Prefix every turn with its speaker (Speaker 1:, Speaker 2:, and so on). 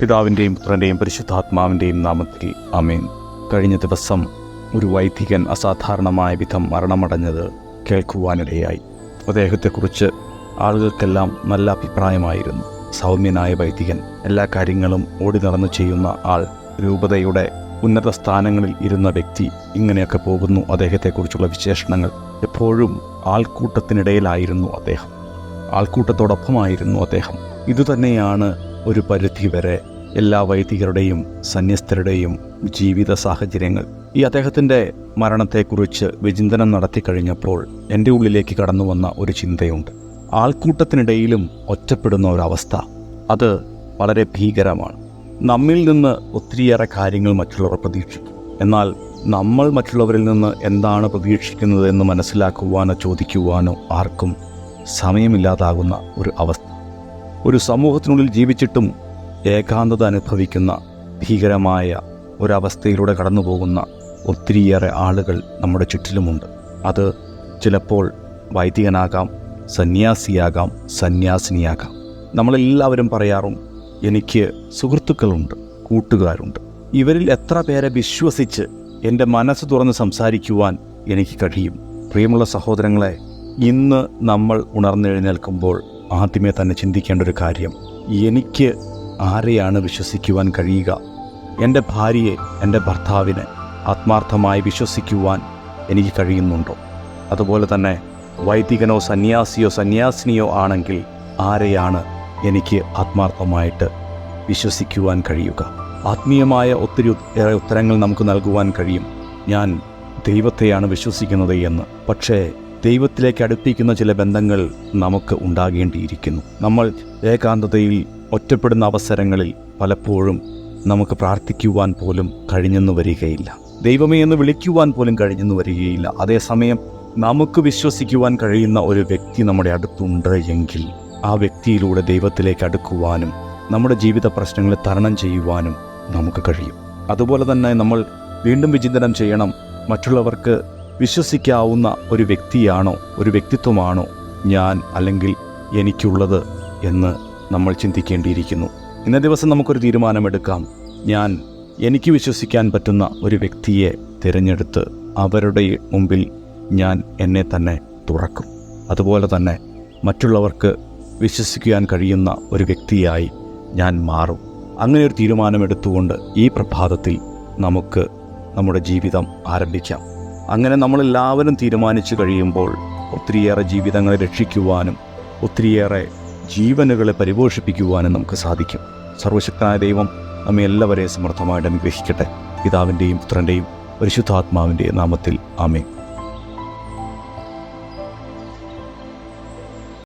Speaker 1: പിതാവിന്റെയും പുത്രന്റെയും പരിശുദ്ധാത്മാവിന്റെയും നാമത്തിൽ അമേൻ കഴിഞ്ഞ ദിവസം ഒരു വൈദികൻ അസാധാരണമായ വിധം മരണമടഞ്ഞത് കേൾക്കുവാനിടയായി. അദ്ദേഹത്തെക്കുറിച്ച് ആളുകൾക്കെല്ലാം നല്ല അഭിപ്രായമായിരുന്നു. സൗമ്യനായ വൈദികൻ എല്ലാ കാര്യങ്ങളും ഓടി നടന്നു ചെയ്യുന്ന ആൾ രൂപതയുടെ ഉന്നത സ്ഥാനങ്ങളിൽ ഇരുന്ന വ്യക്തി ഇങ്ങനെയൊക്കെ പോകുന്നു അദ്ദേഹത്തെക്കുറിച്ചുള്ള വിശേഷണങ്ങൾ എപ്പോഴും ആൾക്കൂട്ടത്തിനിടയിലായിരുന്നു അദ്ദേഹം. ആൾക്കൂട്ടത്തോടൊപ്പമായിരുന്നു അദ്ദേഹം. ഇതുതന്നെയാണ് ഒരു പരിധിവരെ എല്ലാ വൈദികരുടെയും സന്യസ്തരുടെയും ജീവിത സാഹചര്യങ്ങൾ. ഈ അദ്ദേഹത്തിന്റെ മരണത്തെക്കുറിച്ച് വിചിന്തനം നടത്തി കഴിഞ്ഞപ്പോൾ എന്റെ ഉള്ളിലേക്ക് കടന്നു വന്ന ഒരു ചിന്തയുണ്ട്. ആൾക്കൂട്ടത്തിനിടയിലും ഒറ്റപ്പെടുന്ന ഒരവസ്ഥ. അത് വളരെ ഭീകരമാണ്. നമ്മിൽ നിന്ന് ഒത്തിരിയേറെ കാര്യങ്ങൾ മറ്റുള്ളവർ പ്രതീക്ഷിക്കും. എന്നാൽ നമ്മൾ മറ്റുള്ളവരിൽ നിന്ന് എന്താണ് പ്രതീക്ഷിക്കുന്നത് എന്ന് മനസ്സിലാക്കുവാനോ ചോദിക്കുവാനോ ആർക്കും സമയമില്ലാതാകുന്ന ഒരു അവസ്ഥ. ഒരു സമൂഹത്തിനുള്ളിൽ ജീവിച്ചിട്ടും ഏകാന്തത അനുഭവിക്കുന്ന ഭീകരമായ ഒരവസ്ഥയിലൂടെ കടന്നു പോകുന്ന ഒത്തിരിയേറെ ആളുകൾ നമ്മുടെ ചുറ്റിലുമുണ്ട്. അത് ചിലപ്പോൾ വൈദികനാകാം സന്യാസിയാകാം സന്യാസിനിയാകാം. നമ്മളെല്ലാവരും പറയാറും എനിക്ക് സുഹൃത്തുക്കളുണ്ട് കൂട്ടുകാരുണ്ട്. ഇവരിൽ എത്ര പേരെ വിശ്വസിച്ച് എന്റെ മനസ്സ് തുറന്ന് സംസാരിക്കുവാൻ എനിക്ക് കഴിയും? പ്രിയമുള്ള സഹോദരങ്ങളെ ഇന്ന് നമ്മൾ ഉണർന്നെഴുന്നേൽക്കുമ്പോൾ ആദ്യമേ തന്നെ ചിന്തിക്കേണ്ട ഒരു കാര്യം. എനിക്ക് ആരെയാണ് വിശ്വസിക്കുവാൻ കഴിയുക? എന്റെ ഭാര്യയെ എന്റെ ഭർത്താവിനെ ആത്മാർത്ഥമായി വിശ്വസിക്കുവാൻ എനിക്ക് കഴിയുന്നുണ്ടോ? അതുപോലെ തന്നെ വൈദികനോ സന്യാസിയോ സന്യാസിനിയോ ആണെങ്കിൽ ആരെയാണ് എനിക്ക് ആത്മാർത്ഥമായിട്ട് വിശ്വസിക്കുവാൻ കഴിയുക? ആത്മീയമായ ഒത്തിരി ഉത്തരങ്ങൾ നമുക്ക് നൽകുവാൻ കഴിയും. ഞാൻ ദൈവത്തെയാണ് വിശ്വസിക്കുന്നത് എന്ന്. പക്ഷേ ദൈവത്തിലേക്ക് അടുപ്പിക്കുന്ന ചില ബന്ധങ്ങൾ നമുക്ക് ഉണ്ടാകേണ്ടിയിരിക്കുന്നു. നമ്മൾ ഏകാന്തതയിൽ ഒറ്റപ്പെടുന്ന അവസരങ്ങളിൽ പലപ്പോഴും നമുക്ക് പ്രാർത്ഥിക്കുവാൻ പോലും കഴിഞ്ഞെന്ന് വരികയില്ല. ദൈവമേ എന്ന് വിളിക്കുവാൻ പോലും കഴിഞ്ഞെന്ന് വരികയില്ല. അതേസമയം നമുക്ക് വിശ്വസിക്കുവാൻ കഴിയുന്ന ഒരു വ്യക്തി നമ്മുടെ അടുത്തുണ്ട് എങ്കിൽ ആ വ്യക്തിയിലൂടെ ദൈവത്തിലേക്ക് അടുക്കുവാനും നമ്മുടെ ജീവിത പ്രശ്നങ്ങളെ തരണം ചെയ്യുവാനും നമുക്ക് കഴിയും. അതുപോലെ തന്നെ നമ്മൾ വീണ്ടും വിചിന്തനം ചെയ്യണം. മറ്റുള്ളവർക്ക് വിശ്വസിക്കാവുന്ന ഒരു വ്യക്തിയാണോ ഒരു വ്യക്തിത്വമാണോ ഞാൻ അല്ലെങ്കിൽ എനിക്കുള്ളത് എന്ന് നമ്മൾ ചിന്തിക്കേണ്ടിയിരിക്കുന്നു. ഇന്ന ദിവസം നമുക്കൊരു തീരുമാനമെടുക്കാം. ഞാൻ എനിക്ക് വിശ്വസിക്കാൻ പറ്റുന്ന ഒരു വ്യക്തിയെ തിരഞ്ഞെടുത്ത് അവരുടെ മുമ്പിൽ ഞാൻ എന്നെ തന്നെ തുറക്കും. അതുപോലെ തന്നെ മറ്റുള്ളവർക്ക് വിശ്വസിക്കാൻ കഴിയുന്ന ഒരു വ്യക്തിയായി ഞാൻ മാറും. അങ്ങനെ ഒരു തീരുമാനമെടുത്തുകൊണ്ട് ഈ പ്രഭാതത്തിൽ നമുക്ക് നമ്മുടെ ജീവിതം ആരംഭിക്കാം. അങ്ങനെ നമ്മളെല്ലാവരും തീരുമാനിച്ചു കഴിയുമ്പോൾ ഒത്തിരിയേറെ ജീവിതങ്ങളെ രക്ഷിക്കുവാനും ഒത്തിരിയേറെ ജീവനുകളെ പരിപോഷിപ്പിക്കുവാനും നമുക്ക് സാധിക്കും. സർവശക്തനായ ദൈവം നമ്മെ എല്ലാവരെയും സമർത്ഥമായിട്ട് അനുഗ്രഹിക്കട്ടെ. പിതാവിന്റെയും പുത്രന്റെയും പരിശുദ്ധാത്മാവിന്റെയും നാമത്തിൽ ആമേ